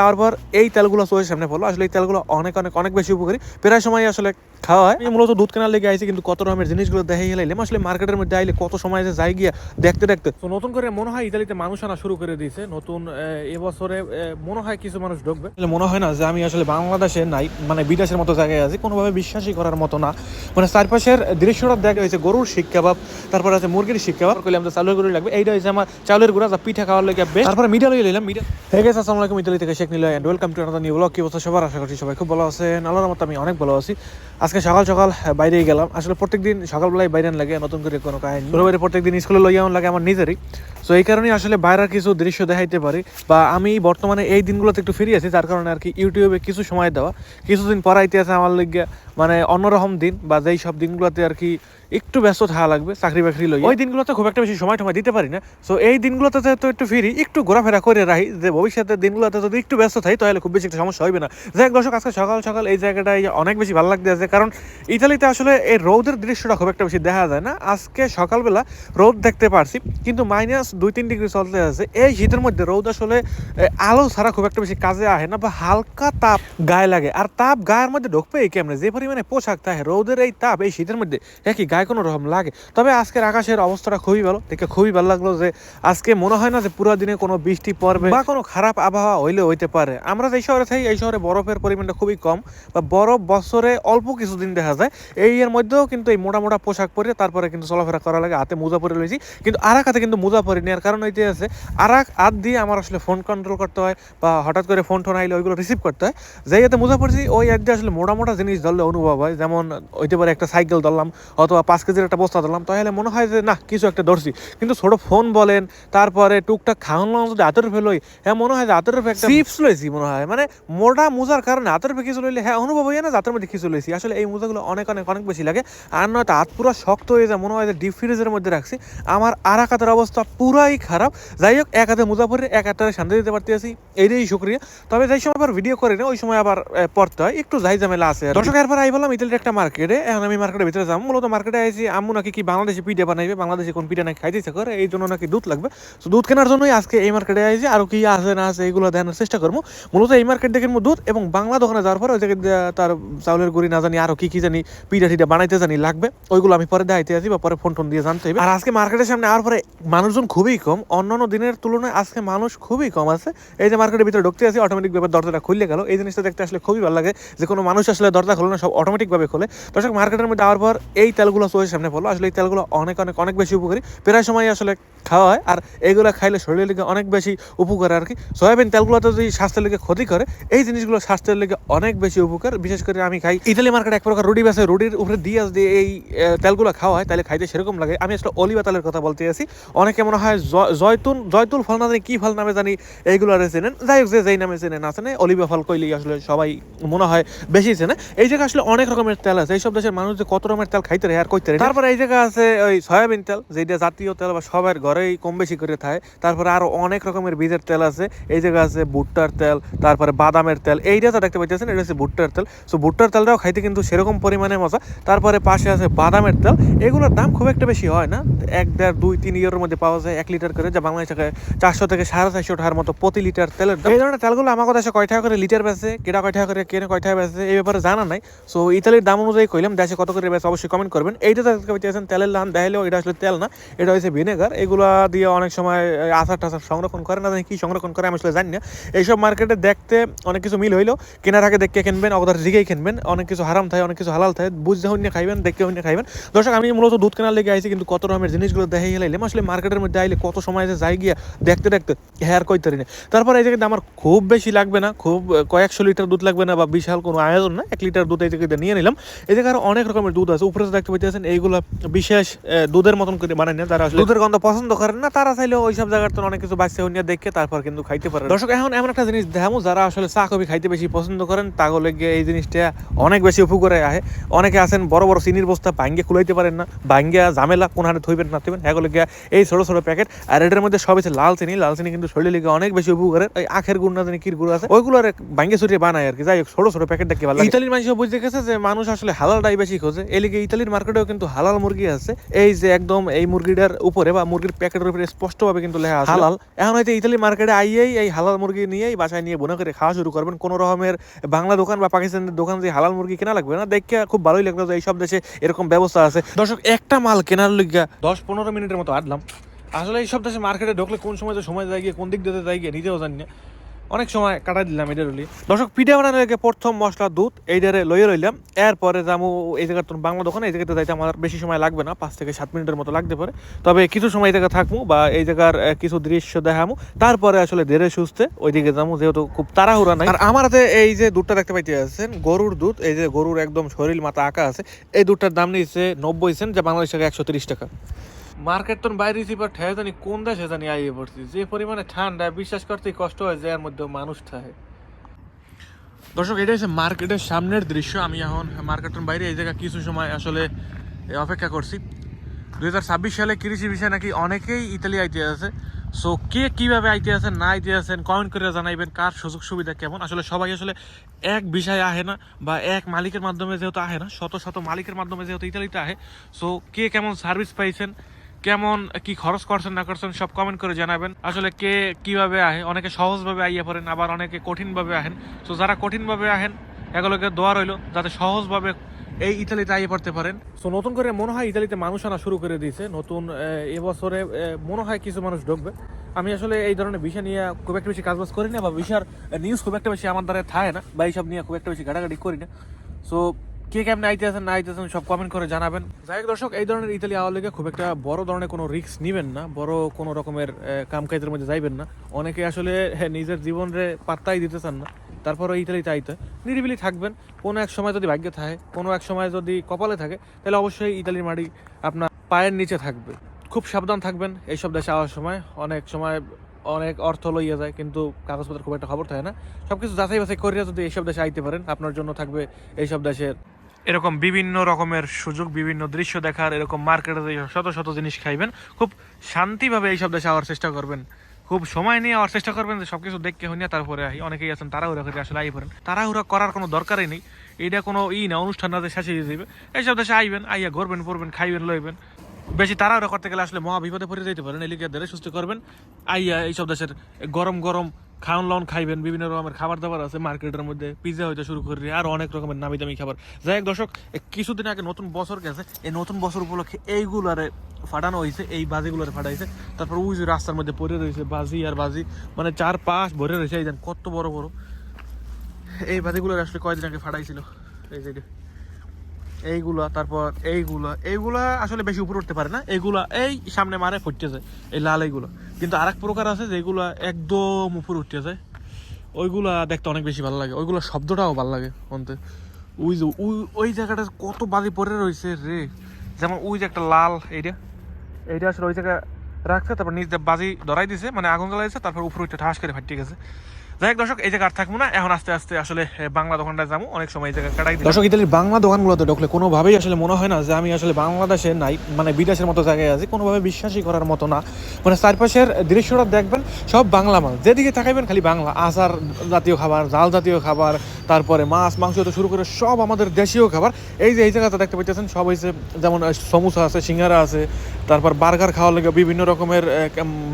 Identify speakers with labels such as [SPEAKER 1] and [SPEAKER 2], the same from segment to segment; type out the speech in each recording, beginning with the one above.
[SPEAKER 1] তারপর এই তেলগুলো চোখের সামনে পড়ল আসলে এই তেলগুলো অনেক অনেক অনেক বেশি উপকারী। প্রায় সময় আসলে খাওয়া হয়। মূলত দুধ কেনার লেগে আইছি, কিন্তু কত রকমের জিনিসগুলো দেখে গেলাম আসলে মার্কেটের মধ্যে আইলে কত সময় যে যাই গিয়া দেখতে দেখতে। তো নতুন করে মনে হয় ইতালিতে মানুষ আনা শুরু করে দিয়েছে। নতুন এবছরে মনে হয় কিছু মানুষ ঢুকবে। মনে হয় না যে আমি আসলে বাংলাদেশে নাই মানে বিদেশের মতো জায়গায় আছি। কোনোভাবে বিশ্বাসই করার মতো না। মানে চারপাশের দৃশ্যটা দেখা হয়েছে গরুর শিক কাবাব তারপর আছে মুরগির শিক কাবাব যে চাউলের গুঁড়ি লাগবে। এইটা হচ্ছে আমার চাউলের গুঁড়া, যা পিঠা খাওয়ার লেগে তারপরে মিডিয়া লইয়ে নিলাম মিডিয়া হে গেছে আসসালামু আলাইকুম, ইতালি থেকে Sheikh Nil and welcome to another new blog কি অবস্থা সবার? আশা করছি সবাই খুব ভালো আছেন। আল্লাহর মতো আমি অনেক ভালো আছি। আজকে সকাল সকাল বাইরেই গেলাম। আসলে প্রত্যেকদিন সকালবেলায় বাইরে লাগে, নতুন করে কোনো কাহিনী প্রত্যেক প্রত্যেকদিন স্কুলে লইয়া লাগে আমার নিজেরই। সো এই কারণেই আসলে বাইরের কিছু দৃশ্য দেখাইতে পারি বা আমি বর্তমানে এই দিনগুলোতে একটু ফিরে আছি তার কারণে আর কি ইউটিউবে কিছু সময় দেওয়া। কিছুদিন পরাইতে আছে আমার লিগে মানে অন্যরকম দিন বা যেই সব দিনগুলোতে আর কি একটু ব্যস্ত থাকা লাগবে, চাকরি বাকরি লই ওই দিনগুলোতে খুব একটা বেশি সময় টময় দিতে পারি না। সো এই দিনগুলোতে তো একটু ফিরি, একটু ঘোরাফেরা করে রাখি, যে ভবিষ্যতে দিনগুলোতে যদি একটু ব্যস্ত থাকি, তাহলে খুব বেশি একটা সমস্যা হবে না। যাই দর্শক, আজকে সকাল সকাল এই জায়গাটায় অনেক বেশি ভালো লাগতে আছে। কারণ ইতালিতে আসলে এই রোদের দৃশ্যটা খুব একটা বেশি দেখা যায় না। আজকে সকালবেলা রোদ দেখতে পারছি, কিন্তু মাইনাস দুই তিন ডিগ্রি চলতে আছে। এই শীতের মধ্যে রোদ আসলে আলো ছাড়া খুব একটা বেশি কাজে আহে না বা হালকা তাপ গায়ে লাগে। আর তাপ গায়ের মধ্যে ঢুকবে এই কেমনে? যে পরিমাণে পোশাক থাকে, রোদের এই তাপ, এই শীতের মধ্যে কি গায়ে কোনো রকম লাগে? তবে আজকের আকাশের অবস্থাটা খুবই ভালো। দেখে খুবই ভালো লাগল যে আজকে মনে হয় না যে পুরো দিনে কোনো বৃষ্টি পড়বে বা কোনো খারাপ আবহাওয়া হইলে হইতে পারে। আমরা যে শহরে থাকি, এই শহরে বরফের পরিমাণটা খুবই কম বা বরফ বছরে অল্প কিছুদিন দেখা যায়। এই এর মধ্যেও কিন্তু এই মোটা মোটা পোশাক পরে তারপরে কিন্তু চলাফেরা করা লাগে, হাতে মোজা পরে রয়েছি। কিন্তু আরাক হাতে কিন্তু মোজা পরে নেওয়ার কারণ হইতে আছে, আরাক হাত দিয়ে আমার আসলে ফোন কন্ট্রোল করতে হয় বা হঠাৎ করে ফোন টোন আইলে ওইগুলো রিসিভ করতে হয়। যেই হাতে মোজা পড়ছি ওই হাত দিয়ে আসলে মোটা মোটা জিনিস ধরলে অনুভব হয়। যেমন হইতে পারে একটা সাইকেল ধরলাম অথবা পাঁচ কেজির একটা বস্তা ধরলাম তাহলে মনে হয় যে না কিছু একটা ধরছি। কিন্তু ছোট ফোন বলেন তারপরে টুকটাক খাওয়ানো যদি হাতের লই হ্যাঁ মনে হয় যে হাতের একটা চিপস লইছি মনে হয়। মানে মোটা মোজার কারণে হাতের উপরে কিছু লইলে হ্যাঁ অনুভব হয় না হাতের মধ্যে কিছু লইছি। আসলে এই মোজাগুলো অনেক অনেক অনেক বেশি লাগে। আর নয়তো হাত পুরো শক্ত হয়ে যায় মনে হয় যে ডিপ ফ্রিজের মধ্যে রাখছি। আমার আর এক হাতের অবস্থা পুরাই খারাপ। যাই হোক এক হাতে মোজা পরে এক হাতে শান্তি দিতে পারতেছি। এইটাই শুক্রিয়া। তবে যেই সময় আবার ভিডিও করে না ওই সময় আবার পড়তে হয়। একটু যাই ঝামেলা আছে। দর্শক এরপর আই বললাম ইতালির একটা মার্কেটে এখন আমি মার্কেটের ভিতরে যাব মূলত মার্কেটে আইছি, আম্মু নাকি কি বাংলাদেশে পিঠে বানাইবে, বাংলাদেশে কোন পিঠা নাকি খাইতে ইচ্ছা করে এই জন্য নাকি দুধ লাগবে। তো দুধ কেনার জন্যই আজকে এই মার্কেটে আইছি, আর কি আছে না আছে এগুলো দেখানোর চেষ্টা করব। মূলত এই মার্কেট দেখে দুধ এবং বাংলা দোকানে যাওয়ার পরে ওই জায়গায় তার চাউলের গুড়ি না জানি আরও কি কি জানি পিঠা টিঠা বানাইতে জানি লাগবে। ওইগুলো আমি পরে দেখাইতে আছি বা পরে ফোন টোন দিয়ে জানতে হবে আর আজকে মার্কেটের সামনে আর পরে মানুষজন খুবই কম। অন্যান্য দিনের তুলনায় আজকে মানুষ খুবই কম আছে। এই যে মার্কেটের ভিতরে ঢুকতে আছি অটোমেটিক ভাবে দরজাটা খুলে গেল। এই জিনিসটা দেখতে আসলে খুবই ভালো লাগে যে কোনো মানুষ আসলে দরজা খোলে না, সব অটোমেটিক ভাবে খোলে। দর্শক মার্কেটের মধ্যে আওয়ার পর এই তেলগুলো চোখের সামনে পড়ল। আসলে এই তেলগুলো অনেক অনেক অনেক বেশি উপকারী। প্রায় সময় আসলে খাওয়া হয় আর এগুলো খাইলে শরীরের লিগে অনেক বেশি উপকার আর কি। সয়াবিন তেলগুলো তো যদি স্বাস্থ্যের লিগে ক্ষতি করে, এই জিনিসগুলো স্বাস্থ্যের লিগে অনেক বেশি উপকার। বিশেষ করে আমি খাই ইতালি মার্কেট এক প্রকার রুটি বেসে রুটির উপরে দিয়ে দিয়ে এই তেলগুলো খাওয়া হয় তাহলে খাইতে সেরকম লাগে। আমি আসলে অলিবা তেলের কথা বলতে আছি। অনেকে মনে হয় জয়তুন, জয়তুল ফল না জানি কি ফল নামে জানি এইগুলো চেনেন। যাই হোক, যে যেই নামে চেনেন আছে না অলিভা ফল কইলেই আসলে সবাই মনে হয় বেশি চেনে। এই জায়গায় আসলে অনেক রকমের তেল আছে। এইসব দেশের মানুষ যে কত রকমের তেল খাইতে আর কইতে তারপরে এই জায়গা আছে ওই সয়াবিন তেল যেটা জাতীয় তেল বা সবার ঘরেই কম বেশি করে থাকে। তারপরে আরও অনেক রকমের বীজের তেল আছে। এই জায়গা আছে ভুট্টার তেল তারপরে বাদামের তেল। এইটা তো দেখতে পাইতেছেন এটা হচ্ছে ভুট্টার তেল। সো ভুট্টার তেলটাও খাইতে কিন্তু সেরকম পরিমাণে মজা। তারপরে পাশে আছে বাদামের তেল। এগুলোর দাম খুব একটা বেশি হয় না। এক দেড় দুই তিন ইয়ের মধ্যে পাওয়া যায় এক লিটার করে যা বাংলাদেশ টাকায় চারশো থেকে সাড়ে চারশো টাকার মতো প্রতি লিটার তেলের এই ধরনের তেলগুলো আমার দেশে কয় টাকা করে লিটার বেচে কেটা কয় টাকা করে কেনে কয় টাকা বেচে এই ব্যাপারে জানা নাই। সো ইতালির দাম অনুযায়ী কইলাম, দেশে কত করে বেচে, অবশ্যই কমেন্ট করবেন। এইটা পাচ্ছেন তেলের দাম দেখালেও এটা আসলে তেল না, এটা হচ্ছে ভিনেগার। এগুলা দিয়ে অনেক সময় আচার টাচার সংরক্ষণ করে না কি সংরক্ষণ করে, আমি আসলে জানি না। এইসব মার্কেটে দেখতে অনেক কিছু মিল হইল। কেনার আগে দেখে কিনবেন অগদার দিকেই কিনবেন। অনেক কিছু হারাম থাকে, অনেক কিছু হালাল থাকে, বুঝতে হইনে খাইবেন দেখতে হইনে খাইবেন। দর্শক, আমি মূলত দুধ কেনার লেগে আইছি, কিন্তু কত রকমের জিনিসগুলো দেখে গেলাম আসলে মার্কেটের মধ্যে আইলে কত সময় যে যাই গিয়া, দেখতে দেখতে হেয়ার কইতারি না। তারপর এই জায়গাতে আমার খুব বেশি লাগবে না, খুব কয়েকশো লিটার দুধ লাগবে না বা বিশাল কোনো আয়োজন না, এক লিটার দুধ এই জায়গাতে নিয়ে নিলাম। এই জায়গায় আরও অনেক রকমের দুধ আছে উপরে দেখতে পাইতেছেন এইগুলো বিশেষ দুধের মতন করে বানায় না যারা দুধের গন্ধ পছন্দ করেন না তারা চাইলে ওই সব জায়গার তো অনেক কিছু বাচ্চা হইয়া দেখে তারপর কিন্তু খাইতে পারে দর্শক এখন এমন একটা জিনিস দেখামু যারা আসলে চা কফি খাইতে বেশি পছন্দ করেন তাগলে গিয়ে এই জিনিসটা অনেক বেশি উপকারে আহে অনেকে আছেন বড় বড় চিনির বস্তা ভাঙ্গে খুলাইতে পারেন না ভাঙ্গিয়া ঝামেলা কোন হাতে থইবেন না থইবেন হ্যাঁ গিয়া এই ছোট ছোট প্যাকেট আর এটার মধ্যে সব আছে লাল চিনি লাল চিনি কিন্তু শরীরে লেগে অনেক বেশি উপকারের। ওই আখের গুড় না জানি কির গুড় আছে ওইগুলো আর ভাঙ্গে ছুটিয়ে বানায় আর কি। যাই হোক ছোট ছোট প্যাকেটটা কি ভালো ইতালির মানুষ বুঝতে গেছে যে মানুষ আসলে হালালটাই বেশি খোঁজে। এলিগে ইতালির মার্কেটেও কিন্তু হালাল মুরগি আছে। এই যে একদম এই মুরগিটার উপরে বা মুরগির প্যাকেটের উপরে স্পষ্টভাবে কিন্তু লেখা আছে। হালাল। এখন হয়তো ইতালি মার্কেটে আইয়েই এই হালাল মুরগি নিয়েই বাসায় নিয়ে বোনা করে খাওয়া শুরু করবেন। কোনো রকমের বাংলা দোকান বা পাকিস্তানের দোকান যে হালাল মুরগি কেনা লাগবে না দেখে খুব ভালোই লাগল যে এইসব দেশে এরকম ব্যবস্থা আছে। দর্শক একটা মাল কেনার লিগা দশ পনেরো মিনিটের মতো আটলাম। আসলে এইসব দেশে মার্কেটে ঢুকলে কোন সময় সময় যায় গিয়ে কোন দিক দিয়ে যায় গিয়ে নিজেও জানি না। অনেক সময় কাটাই দিলাম এটার হলি দর্শক, পিঠা বানানোর আগে প্রথম মশলা দুধ এইটারে লইয়ে রইলাম। এরপরে যাব এই জায়গার তোর বাংলা দোকানে, এই জায়গাতে যাইতে আমার বেশি সময় লাগবে না, পাঁচ থেকে সাত মিনিটের মতো লাগতে পারে। তবে কিছু সময় এই জায়গায় থাকব বা এই জায়গার কিছু দৃশ্য দেখামু তারপরে আসলে ধীরে সুস্থে ওইদিকে যাব, যেহেতু খুব তাড়াহুড়া নাই। আর আমার হাতে এই যে দুধটা দেখতে পাইতে আছেন, গরুর দুধ, এই যে গরুর একদম শরীর মাথা আঁকা আছে, এই দুধটার দাম নিয়েছে নব্বই সেন্ট, যা বাংলাদেশ টাকা একশো টাকা। মার্কেট তো বাইরে রিসিভার ঠেয়ে জানি কোন দেশে জানি আইয়ে পড়ছি। যে পরিমাণে ঠান্ডা, বিশ্বাস করতেই কষ্ট হয় যে এর মধ্যে মানুষ থাকে। দর্শক এটা হচ্ছে মার্কেটের সামনের দৃশ্য। আমি এখন মার্কেটের বাইরে এই জায়গা কিছু সময় আসলে অপেক্ষা করছি। দুই হাজার ছাব্বিশ সালে কৃষি বিষয়ে নাকি অনেকেই ইতালি আইতে আছে। সো কে কীভাবে আইতে আছেন, না আইতে আছেন কমেন্ট করে জানাইবেন, কার সুযোগ সুবিধা কেমন? আসলে সবাই আসলে এক বিষয়ে আহে না, বা এক মালিকের মাধ্যমে যেহেতু আহে না, শত শত মালিকের মাধ্যমে যেহেতু ইতালিতে আহে। সো কে কেমন সার্ভিস পাইছেন কেমন, কি খরচ করছেন, না করছেন, সব কমেন্ট করে জানাবেন। আসলে কে কীভাবে আহে, অনেকে সহজভাবে আইয়া পড়েন, আবার অনেকে কঠিনভাবে আহেন। তো যারা কঠিনভাবে আহেন, এগুলোকে দোয়া রইল, যাতে সহজভাবে এই ইতালিতে আইয়ে পড়তে পারেন। সো নতুন করে মনে হয় ইতালিতে মানুষ আনা শুরু করে দিয়েছে। নতুন এবছরে মনে হয় কিছু মানুষ ঢুকবে। আমি আসলে এই ধরনের বিষয় নিয়ে খুব একটা বেশি কাজবাজ করি না বা বিষয়ের নিউজ খুব একটা বেশি আমার দ্বারা থাকে না, বা এইসব নিয়ে খুব একটা বেশি ঘাটাঘাটি করি না। সো কে কেমন আইতে আছেন না আইতে আছেন সব কমেন্ট করে জানাবেন। যাই দর্শক এই ধরনের ইতালি আওয়ার লেগে খুব একটা বড় ধরনের কোনো রিস্ক নেবেন না বড় কোনো রকমের আহ, কাম কাজের মধ্যে যাইবেন না। অনেকে আসলে নিজের জীবনে পাত্তাই দিতে চান না। তারপরে ইতালিতে আইতে নিরিবিলি থাকবেন। কোনো এক সময় যদি ভাগ্যে থাকে কোনো এক সময় যদি কপালে থাকে তাহলে অবশ্যই ইতালির মাটি আপনার পায়ের নিচে থাকবে। খুব সাবধান থাকবেন। এইসব দেশে আওয়ার সময় অনেক সময় অনেক অর্থ লইয়া যায় কিন্তু কাগজপত্র খুব একটা খবর থাকে না। সবকিছু যাচাই বাছাই করিয়া যদি এইসব দেশে আইতে পারেন আপনার জন্য থাকবে এইসব দেশের এরকম বিভিন্ন রকমের সুযোগ, বিভিন্ন দৃশ্য দেখার, এরকম মার্কেটে শত শত জিনিস খাইবেন, খুব শান্তিভাবে এইসব দেশে আওয়ার চেষ্টা করবেন। খুব সময় নিয়ে আওয়ার চেষ্টা করবেন যে সবকিছু দেখতে হইয়া তারপরে আহি অনেকেই আছেন তাড়াহুড়া করে আসলে আই পড়েন। তাড়াহুড়া করার কোনো দরকারই নেই। এটা কোনো ই না, অনুষ্ঠান না যে শেষে যাবে এইসব দেশে আইবেন, আইয়া ঘুরবেন পড়বেন খাইবেন, লইবেন। বেশি তাড়াহুড়া করতে গেলে আসলে মহা বিপদে পড়ে যেতে পারেন এলিগে ধরে সুস্থ করবেন। আইয়া এইসব দেশের গরম গরম খাওয়ান লাউন খাইবেন, বিভিন্ন রকমের খাবার দাবার আছে, মার্কেটের মধ্যে পিজা হইতে শুরু করে আর অনেক রকমের নামি দামি খাবার। যাই হোক দর্শক কিছুদিন আগে নতুন বছর গেছে, এই নতুন বছর উপলক্ষে এইগুলারে ফাটানো হয়েছে এই বাজিগুলোরে ফাটাইছে। তারপর ওই যে রাস্তার মধ্যে পড়ে রয়েছে বাজি আর বাজি মানে চার পাঁচ ভরে রয়েছে, এই কত বড় বড়। এই বাজিগুলোর আসলে কয়দিন আগে ফাটাইছিল? এই যে এইগুলা, তারপর এইগুলা এইগুলা আসলে বেশি উপরে উঠতে পারে না। এইগুলা এই সামনে মারে ফুটতে যায় এই লাল এইগুলো। কিন্তু আরেক প্রকার আছে যেগুলা একদম উপরে উঠতে যায় ওইগুলা দেখতে অনেক বেশি ভালো লাগে। ওইগুলো শব্দটাও ভালো লাগে অন্তে ওই যে, ওই ওই জায়গাটা কত বাজি পড়ে রয়েছে রে। যেমন ওই যে একটা লাল, এইটা। এইটা আসলে ওই জায়গায় রাখছে, তারপর দিয়ে বাজি ধরাই দিছে মানে আগুন জ্বালাইছে, তারপর উপরে উঠে ঠাস করে ফাটিয়ে গেছে। যাই হোক, দর্শক, এই জায়গা থাকব না। এখন আস্তে আস্তে আসলে বাংলা দোকানটায় যাব। অনেক সময় এই জায়গা কাটাই দর্শক, ইতালির বাংলা দোকানগুলোতে ঢুকলে কোনোভাবেই আসলে মনে হয় না যে আমি আসলে বাংলাদেশে নাই মানে বিদেশের মতো জায়গায় আছি, কোনোভাবে বিশ্বাসই করার মতো না। মানে চারপাশের দৃশ্যটা দেখবেন, সব বাংলা মাল। যেদিকে তাকাইবেন, খালি বাংলা। আচার জাতীয় খাবার জাল জাতীয় খাবার, তারপরে মাছ, মাংস তো শুরু করে সব আমাদের দেশীয় খাবার। এই যে, এই জায়গাতে দেখতে পাইতেছেন, সব হয়েছে যেমন সমোসা আছে, সিঙ্গারা আছে, তারপর বার্গার খাওয়ার লেগে বিভিন্ন রকমের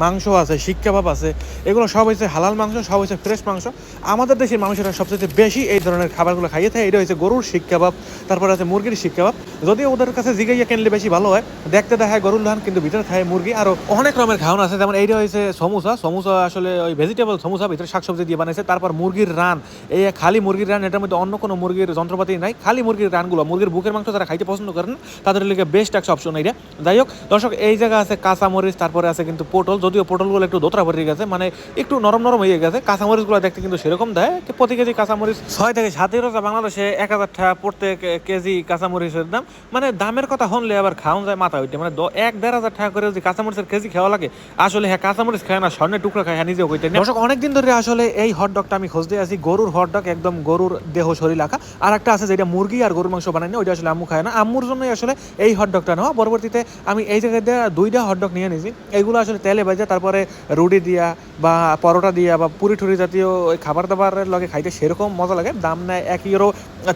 [SPEAKER 1] মাংস আছে শিক কাবাব আছে। এগুলো সব হয়েছে হালাল মাংস, সব হয়েছে ফ্রেশ মাংস। আমাদের দেশের মানুষেরা সবচেয়ে বেশি এই ধরনের খাবারগুলো খাইয়ে থাকে। এটা হচ্ছে গরুর শিক কাবাব, তারপর আছে মুরগির শিক কাবাব। যদিও ওদের কাছে জিগাইয়া কিনলে বেশি ভালো হয়, দেখতে দেখায় গরুর ধান কিন্তু ভিতরে খায় মুরগি। আরও অনেক রকমের খাওয়ান আছে, যেমন এইটা হয়েছে সমোসা। সমোসা আসলে ওই ভেজিটেবল সমোসা, ভিতরে শাকসবজি দিয়ে বানাইছে। তারপর মুরগির রান। এই খালি মুরগির রান, এটার মধ্যে অন্য কোনো মুরগির যন্ত্রপাতি নাই। খালি মুরগির রানগুলো, মুরগির বুকের মাংস যারা খাইতে পছন্দ করেন, তাদের লিগে বেস্ট একটা অপশন এইটা। যাই হোক, দর্শক, এই জায়গা আছে কাঁচামরিচ, তারপরে আছে কিন্তু পটল। যদিও পটলগুলো একটু দোতরা ভরে গেছে মানে একটু নরম নরম হয়ে গেছে। কাঁচামরিচগুলো দেখতে কিন্তু সেরকম দেয়। প্রতি কেজি কাঁচামরিচ ছয় থেকে সাতের হাজার বাংলাদেশে এক হাজার টাকা প্রত্যেক কেজি কাঁচামরিচের দাম। মানে দামের কথা হনলে আবার খাওয়ান যায় মাথা হইতে মানে এক দেড় হাজার টাকা করে যদি কাঁচামরিচের কেজি খাওয়া লাগে, আসলে হ্যাঁ কাঁচামরিচ খায় না, স্বর্ণের টুকরা খায় হ্যাঁ নিজেও কইতে দর্শক, অনেকদিন ধরে আসলে এই হটডগটা আমি খুঁজতে আছি গরুর হটডগ একদম গরুর দেহ শরীর আঁকা। আর একটা আছে যেটা মুরগি আর গরুর মাংস বানায় না, ওইটা আসলে আম্মু খায় না। আম্মুর জন্যই আসলে এই হটডগটা নেওয়া। পরবর্তীতে আমি এই জায়গায় দুইটা হটডগ নিয়ে নিয়েছি এইগুলো আসলে তেলে ভেজে, তারপরে রুটি দিয়া বা পরোটা দিয়া বা পুরি টুরি জাতীয় ওই খাবার দাবারের লগে খাইতে সেরকম মজা লাগে দাম নেয় এক ইউরো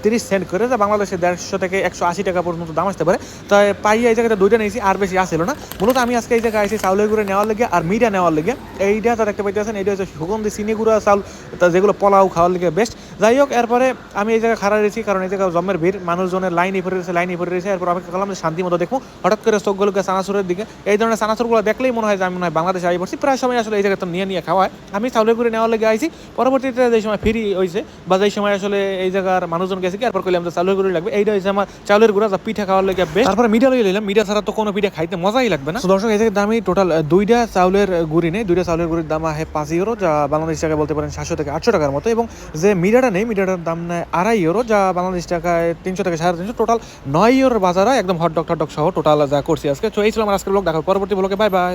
[SPEAKER 1] তিরিশ সেন্ট করে যা বাংলাদেশে দেড়শো থেকে একশো আশি টাকা পর্যন্ত দাম আসতে পারে। তাই পাই এই জায়গাতে দুইটা নিয়েছি, আর বেশি আসছিল না। মূলত আমি আজকে এই জায়গায় আইসি চাউলের গুঁড়ো নেওয়ার লেগে আর মিডিয়া নেওয়ার লেগে। এইটা তো দেখতে পাইতেছেন, এইটা হচ্ছে সুগন্ধি চিনি গুঁড়া চাউল যেগুলো পোলাও খাওয়ার লেগে বেস্ট যাই হোক, এরপরে আমি এই জায়গায় খাড়া রয়েছি, কারণ এই জায়গায় জমের ভিড়, মানুষজনের লাইন পড়ে রয়েছে লাইনে পড়ে রয়েছে। এরপর আমি করলাম যে শান্তি মতো দেখব, হঠাৎ করে চোখগুলোকে চানাচুরের দিকে। এই ধরনের চানাচুরগুলো দেখলেই মনে হয় যে আমি মনে হয় বাংলাদেশে আই পড়ছি। প্রায় সময় আসলে এই জায়গায় তো নিয়ে নিয়ে খাওয়ায় আমি চাউলের গুঁড়ি নেওয়ার লেগে আইছি, পরবর্তীতে যে সময় ফ্রি হয়েছে বা যেই সময় আসলে এই জায়গার মানুষজন গেছে কি? এরপর করলাম যে চাউলের গুঁড়ি লাগবে। এইটা হচ্ছে আমার চাউলের গুঁড়া যা পিঠা খাওয়ার লেগে বেশ তারপরে মিডিয়া লইয়ে নিলাম মিডিয়া ছাড়া তো কোনো পিঠা খাইতে মজাই লাগবে না। দর্শক এই দামি টোটাল দুইটা চাউলের গুঁড়ি নেই দুইটা চাউলের গুঁড়ির দাম আহে পাঁচ ইউরো যা বাংলাদেশ টাকায় বলতে পারেন সাতশো থেকে আটশো টাকার মতো। এবং যে মিডিয়াটা নেই মিডিয়াটার দাম নেয় আড়াই ইউরো যা বাংলাদেশ টাকায় তিনশো থেকে সাড়ে তিনশো টোটাল নয় ইউরোর বাজারে একদম হট ডক হট ডক সহ টোটাল যা করছি আজকে। তো এই ছিল আমার আজকের ব্লগ দেখার পরবর্তী ব্লগে বাই বাই